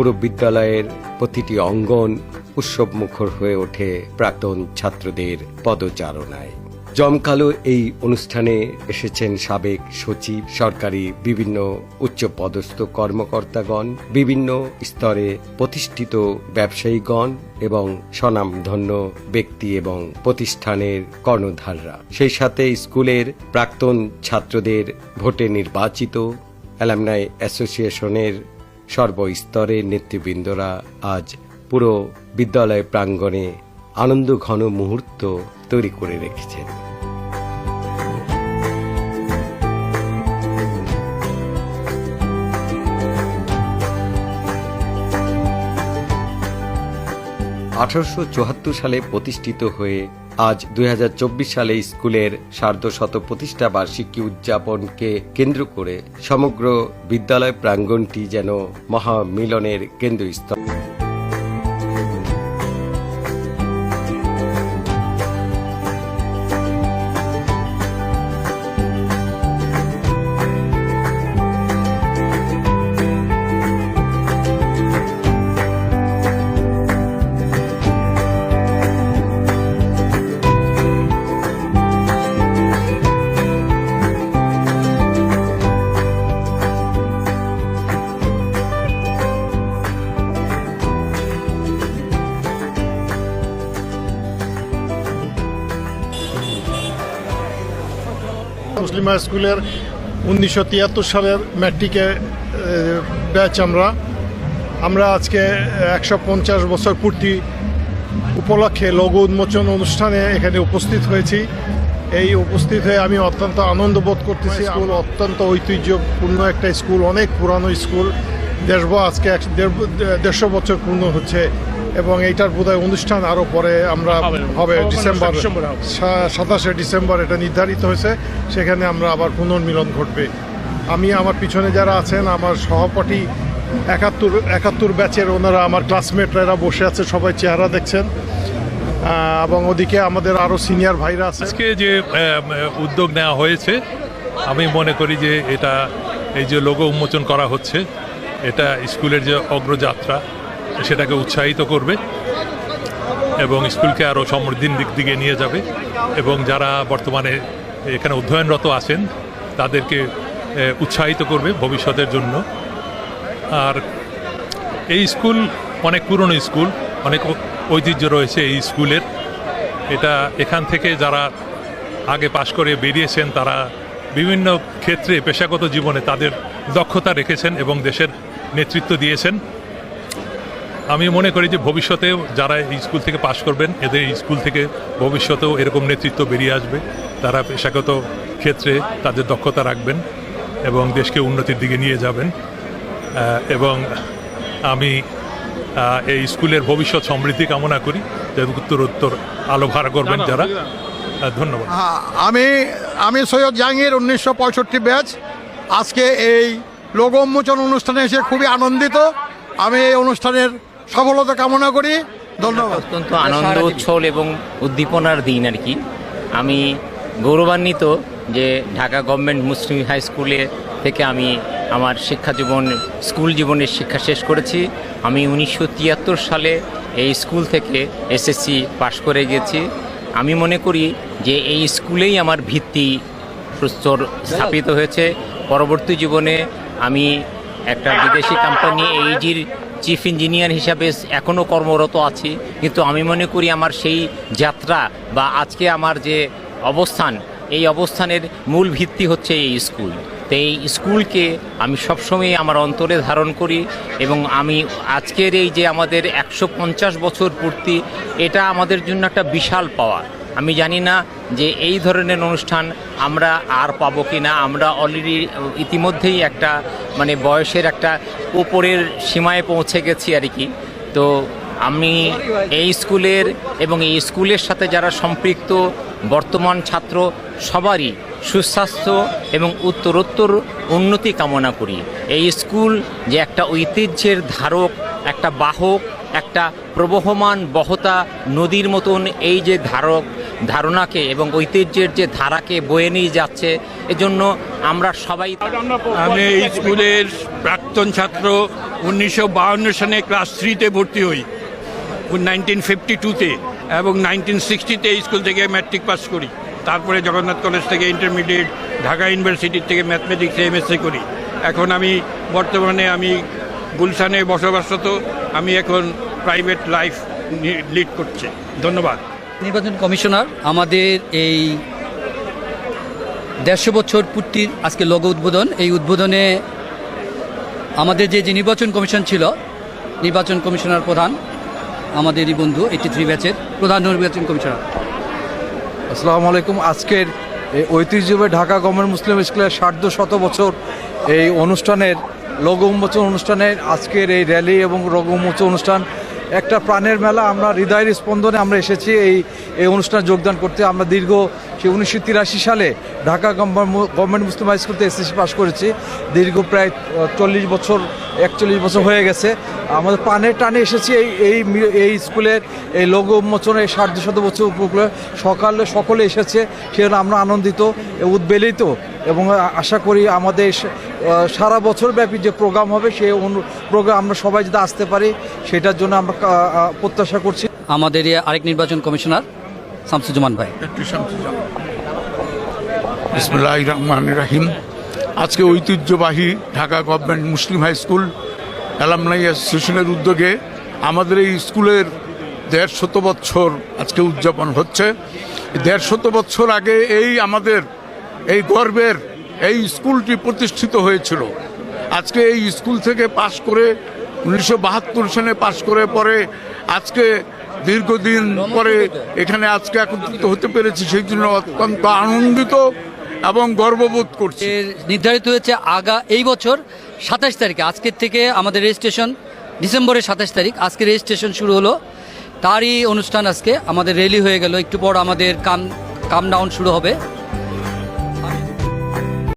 পুরো বিদ্যালয়ের প্রতিটি অঙ্গন উৎসব মুখর হয়ে ওঠে প্রাক্তন ছাত্রদের পদচারণায়। জমকালো এই অনুষ্ঠানে এসেছেন সাবেক সচিব, সরকারি বিভিন্ন উচ্চপদস্থ কর্মকর্তাগণ, বিভিন্ন স্তরে প্রতিষ্ঠিত ব্যবসায়ীগণ এবং স্বনামধন্য ব্যক্তি এবং প্রতিষ্ঠানের কর্ণধাররা। সেই সাথে স্কুলের প্রাক্তন ছাত্রদের ভোটে নির্বাচিত, অ্যালামনাই অ্যাসোসিয়েশনের সর্বস্তরের নেতৃবৃন্দরা আজ পুরো বিদ্যালয় প্রাঙ্গণে আনন্দ ঘন মুহূর্ত তৈরি করে রেখেছেন। আঠারোশো চুয়াত্তর সালে প্রতিষ্ঠিত হয়ে আজ দু হাজার চব্বিশ সালে স্কুলের সার্ধশত প্রতিষ্ঠা বার্ষিকী উদযাপনকে কেন্দ্র করে সমগ্র বিদ্যালয় প্রাঙ্গণটি যেন মহামিলনের কেন্দ্রস্থল। মুসলিম হাই স্কুলের উনিশশো তিয়াত্তর সালের ম্যাট্রিকে ব্যাচ আমরা। আমরা আজকে একশো পঞ্চাশ বছর পূর্তি উপলক্ষে লঘু উন্মোচন অনুষ্ঠানে এখানে উপস্থিত হয়েছি। এই উপস্থিত হয়ে আমি অত্যন্ত আনন্দ বোধ করতেছি স্কুল অত্যন্ত ঐতিহ্যপূর্ণ একটা স্কুল অনেক পুরানো স্কুল। দেড়ব আজকে দেড়শো বছর পূর্ণ হচ্ছে। এবং এইটার বোধহয় অনুষ্ঠান আরও পরে আমরা হবে। ডিসেম্বর। সাতাশে ডিসেম্বর এটা নির্ধারিত হয়েছে। সেখানে আমরা আবার পুনর্মিলন ঘটবে। আমি আমার পিছনে যারা আছেন আমার সহপাঠী একাত্তর একাত্তর ব্যাচের ওনারা আমার ক্লাসমেটরা এরা বসে আছে সবাই চেহারা দেখছেন। এবং ওদিকে আমাদের আরও সিনিয়র ভাইরা আছে। আজকে যে উদ্যোগ নেওয়া হয়েছে আমি মনে করি যে এটা এই যে লোগো উন্মোচন করা হচ্ছে এটা স্কুলের যে অগ্রযাত্রা সেটাকে উৎসাহিত করবে এবং স্কুলকে আরও সমৃদ্ধির দিক দিকে নিয়ে যাবে এবং যারা বর্তমানে এখানে অধ্যয়নরত আছেন, তাদেরকে উৎসাহিত করবে ভবিষ্যতের জন্য। আর এই স্কুল অনেক পুরনো স্কুল, অনেক ঐতিহ্য রয়েছে এই স্কুলের। এটা এখান থেকে যারা আগে পাশ করে বেরিয়েছেন, তারা বিভিন্ন ক্ষেত্রে, পেশাগত জীবনে তাদের দক্ষতা রেখেছেন এবং দেশের নেতৃত্ব দিয়েছেন। আমি মনে করি যে ভবিষ্যতেও যারা এই স্কুল থেকে পাশ করবেন এদের স্কুল থেকে ভবিষ্যতেও এরকম নেতৃত্ব বেরিয়ে আসবে। তারা পেশাগত ক্ষেত্রে তাদের দক্ষতা রাখবেন এবং দেশকে উন্নতির দিকে নিয়ে যাবেন। এবং আমি এই স্কুলের ভবিষ্যৎ সমৃদ্ধি কামনা করি। যে উত্তর উত্তর আলো ভার করবেন যারা। ধন্যবাদ। আমি আমি সৈয়দ জাহাঙ্গীর উনিশশো পঁয়ষট্টি ব্যাচ। আজকে এই লোগো উন্মোচন অনুষ্ঠানে এসে খুবই আনন্দিত। আমি এই অনুষ্ঠানের সফলতা কামনা করি। ধন্যবাদ। অত্যন্ত আনন্দ উচ্ছল এবং উদ্দীপনার দিন আর কি। আমি গৌরবান্বিত যে ঢাকা গভর্নমেন্ট মুসলিম হাই স্কুলে থেকে আমি আমার শিক্ষা জীবন, স্কুল জীবনের শিক্ষা শেষ করেছি। আমি উনিশশো তিয়াত্তর সালে এই স্কুল থেকে এসএসসি পাশ করে গেছি। আমি মনে করি যে এই স্কুলেই আমার ভিত্তি প্রস্তর স্থাপিত হয়েছে। পরবর্তী জীবনে আমি একটা বিদেশি কোম্পানি এইজির চিফ ইঞ্জিনিয়ার হিসাবে এখনও কর্মরত আছি। কিন্তু আমি মনে করি আমার সেই যাত্রা বা আজকে আমার যে অবস্থান, এই অবস্থানের মূল ভিত্তি হচ্ছে এই স্কুল। তো এই স্কুলকে আমি সবসময় আমার অন্তরে ধারণ করি এবং আমি আজকের এই যে আমাদের একশো পঞ্চাশ বছর পূর্তি, এটা আমাদের জন্য একটা বিশাল পাওয়া আমি জানি না যে এই ধরনের অনুষ্ঠান আমরা আর পাবো কি না। আমরা অলরেডি ইতিমধ্যেই একটা মানে বয়সের একটা ওপরের সীমায় পৌঁছে গেছি আর কি। তো আমি এই স্কুলের এবং এই স্কুলের সাথে যারা সম্পৃক্ত বর্তমান ছাত্র, সবারই সুস্বাস্থ্য এবং উত্তরোত্তর উন্নতি কামনা করি। এই স্কুল যে একটা ঐতিহ্যের ধারক, একটা বাহক, একটা প্রবহমান বহতা নদীর মতন এই যে ধারক ধারণাকে এবং ঐতিহ্যের যে ধারাকে বয়ে নিয়ে যাচ্ছে, এজন্য আমরা সবাই আমি এই স্কুলের প্রাক্তন ছাত্র উনিশশো সালে ক্লাস থ্রিতে ভর্তি হই নাইনটিন ফিফটি টুতে এবং নাইনটিন সিক্সটিতে এই স্কুল থেকে ম্যাট্রিক পাস করি। তারপরে জগন্নাথ কলেজ থেকে ইন্টারমিডিয়েট ঢাকা ইউনিভার্সিটির থেকে ম্যাথমেটিক্সে এমএসসি করি। এখন আমি বর্তমানে আমি গুলশানে বসবাসরত, আমি এখন প্রাইভেট লাইফ লিড করছি। ধন্যবাদ। নির্বাচন কমিশনার, আমাদের এই দেড়শো বছর পূর্তির আজকে লোগো উদ্বোধন। এই উদ্বোধনে আমাদের যে যে নির্বাচন কমিশন ছিল, নির্বাচন কমিশনার প্রধান, আমাদেরই বন্ধু এইটি থ্রি ব্যাচের প্রধান নির্বাচন কমিশনার। আসসালামু আলাইকুম। আজকের এই ঐতিহ্যবাহী ঢাকা গভর্নমেন্ট মুসলিম স্কুলের সার্ধ শত বছর এই অনুষ্ঠানের লঘু উন্মোচন অনুষ্ঠানের আজকের এই র্যালি এবং লঘু উন্মোচন অনুষ্ঠান একটা প্রাণের মেলা, আমরা হৃদয়ের স্পন্দনে আমরা এসেছি এই এই অনুষ্ঠানে যোগদান করতে। আমরা দীর্ঘ সেই উনিশশো সালে Dhaka government Muslim high school থেকে এসএসসি পাস করেছি। দীর্ঘ প্রায় চল্লিশ বছর, একচল্লিশ বছর হয়ে গেছে। আমাদের প্রাণের টানে এসেছি এই এই এই স্কুলের এই লঘু উন্মোচনের সার্ধ শত বছর উপকূলে সকালে সকলে এসেছে, সেজন্য আমরা আনন্দিত, উদ্বেলিত এবং আশা করি আমাদের সারা বছর ব্যাপী যে প্রোগ্রাম হবে সেই প্রোগ্রাম আমরা সবাই যদি আসতে পারি, সেটার জন্য আমরা প্রত্যাশা করছি। আমাদের আরেক নির্বাচন কমিশনার শামসুজ্জামান ভাই। রহমান রাহিম। আজকে ঐতিহ্যবাহী Dhaka government Muslim high school alumni অ্যাসোসিয়েশনের উদ্যোগে আমাদের এই স্কুলের দেড় শত বছর আজকে উদযাপন হচ্ছে। দেড় শত বছর আগে এই আমাদের এই গর্বের এই স্কুলটি প্রতিষ্ঠিত হয়েছিল। আজকে এই স্কুল থেকে পাশ করে উনিশশো বাহাত্তর সালে পাশ করে পরে আজকে দীর্ঘদিন পরে এখানে আজকে একত্রিত হতে পেরেছি, সেই জন্য অত্যন্ত আনন্দিত এবং গর্ববোধ করছি। নির্ধারিত হয়েছে আগা এই বছর সাতাশ তারিখে, আজকের থেকে আমাদের রেজিস্ট্রেশন ডিসেম্বরের সাতাশ তারিখ, আজকে রেজিস্ট্রেশন শুরু হলো। তারই অনুষ্ঠান আজকে, আমাদের রেলি হয়ে গেল, একটু পর আমাদের কাম কাম ডাউন শুরু হবে।